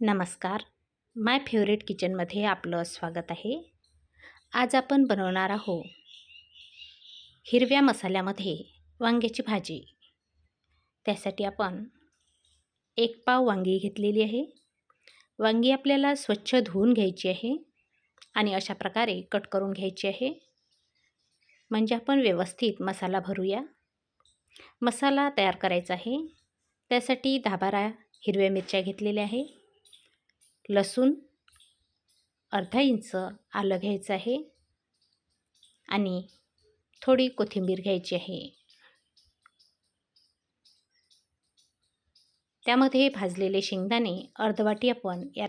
नमस्कार. माय फेवरेट किचनमध्ये आपलं स्वागत आहे. आज आपण बनवणार आहो हिरव्या मसाल्यामध्ये वांग्याची भाजी. त्यासाठी आपण एक पाव वांगी घेतलेली आहे. वांगी आपल्याला स्वच्छ धुवून घ्यायची आहे आणि अशा प्रकारे कट करून घ्यायची आहे. म्हणजे आपण व्यवस्थित मसाला भरूया. मसाला तयार करायचा आहे. त्यासाठी दहा बारा हिरव्या मिरच्या घेतलेल्या आहे. लसूण अर्धा इंच आलं घ्यायचं आहे आणि थोडी कोथिंबीर घ्यायची आहे. त्यामध्ये भाजलेले शेंगदाणे अर्धवाटी आपण यात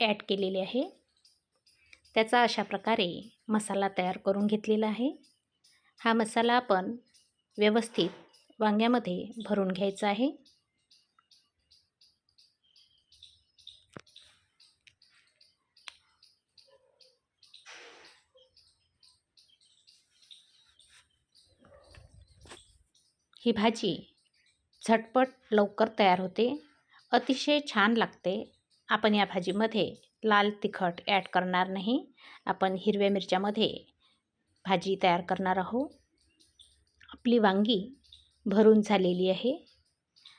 ॲड केलेले आहे. त्याचा अशा प्रकारे मसाला तयार करून घेतलेला आहे. हा मसाला आपण व्यवस्थित वांग्यामध्ये भरून घ्यायचा आहे. ही भाजी झटपट लवकर तयार होते. अतिशय छान लागते. आपण या भाजीमध्ये लाल तिखट ॲड करणार नाही. आपण हिरव्या मिरच्यामध्ये भाजी तयार करणार आहोत. आपली वांगी भरून झालेली आहे.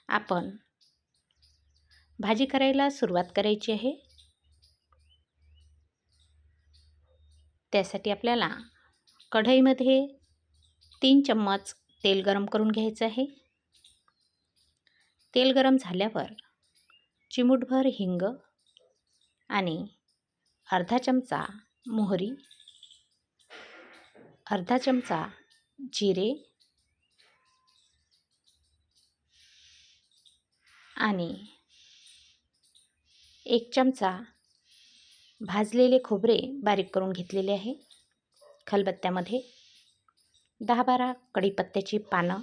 आपण भाजी करायला सुरुवात करायची आहे. त्यासाठी आपल्याला कढईमध्ये तीन चम्मच तेल गरम करून घ्यायचं आहे. तेल गरम झाल्यावर चिमूटभर हिंग आणि अर्धा चमचा मोहरी अर्धा चमचा जिरे आणि एक चमचा भाजलेले खोबरे बारीक करून घेतलेले आहे. खलबत्त्यामध्ये दहा बारा कढीपत्त्याची पानं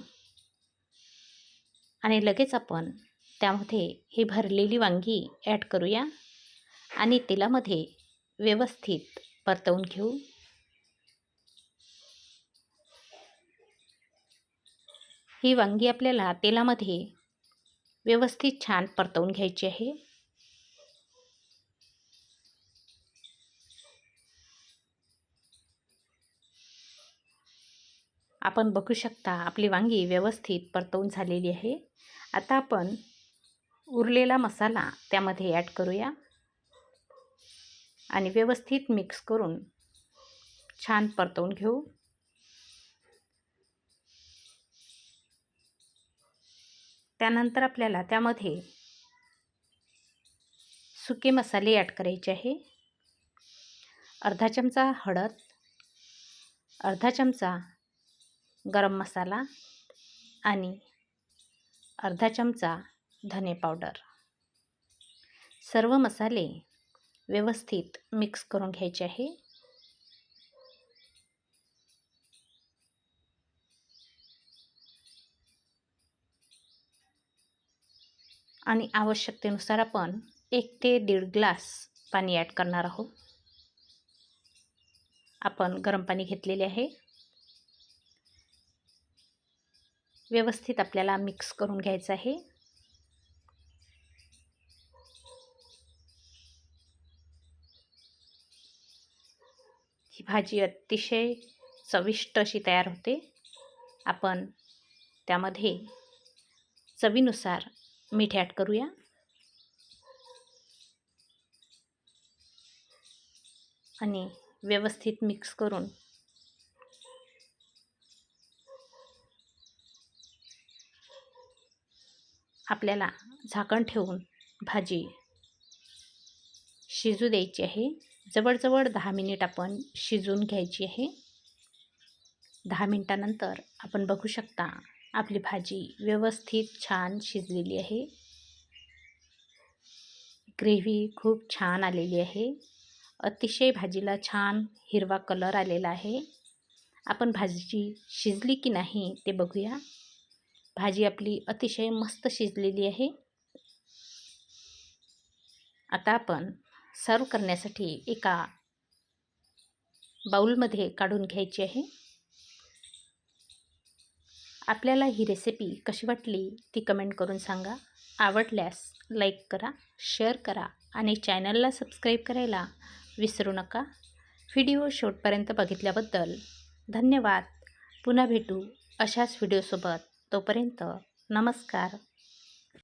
आणि लगेच आपण त्यामध्ये ही भरलेली वांगी ॲड करूया आणि तेलामध्ये व्यवस्थित परतवून घेऊ. ही वांगी आपल्याला तेलामध्ये व्यवस्थित छान परतवून घ्यायची आहे. आपण बघू शकता आपली वांगी व्यवस्थित परतवून झालेली आहे. आता आपण उरलेला मसाला त्यामध्ये ॲड करूया. आणि व्यवस्थित मिक्स करून छान परतवून घेऊ. त्यानंतर आपल्याला त्यामध्ये सुके मसाले ॲड करायचे आहे. अर्धा चमचा हळद अर्धा चमचा गरम मसाला आणि अर्धा चमचा धने पावडर. सर्व मसाले व्यवस्थित मिक्स करून घ्यायचे आहे. आणि आवश्यकतेनुसार आपण एक ते दीड ग्लास पाणी ॲड करणार आहोत. आपण गरम पाणी घेतलेले आहे. व्यवस्थित आपल्याला मिक्स करून घ्यायचं आहे. ही भाजी अतिशय चविष्ट अशी तयार होते. आपण त्यामध्ये चवीनुसार मीठ ॲड करूया. आणि व्यवस्थित मिक्स करून आपल्याला झाकण ठेवून भाजी शिजू द्यायची आहे. जवळजवळ दहा मिनिट आपण शिजून घ्यायची आहे. दहा मिनटानंतर आपण बघू शकता आपली भाजी व्यवस्थित छान शिजलेली आहे. ग्रेव्ही खूप छान आलेली आहे. अतिशय भाजीला छान हिरवा कलर आलेला आहे. आपण भाजी शिजली की नाही ते बघूया. भाजी आपली अतिशय मस्त शिजलेली आहे. आता आपण सर्व करण्यासाठी एका बाऊलमध्ये काढून घ्यायची आहे. आपल्याला ही रेसिपी कशी वाटली ती कमेंट करून सांगा. आवडल्यास लाईक करा शेअर करा आणि चॅनलला सबस्क्राईब करायला विसरू नका. व्हिडिओ शेवटपर्यंत बघितल्याबद्दल धन्यवाद. पुन्हा भेटू अशाच व्हिडिओसोबत. तोपर्यंत नमस्कार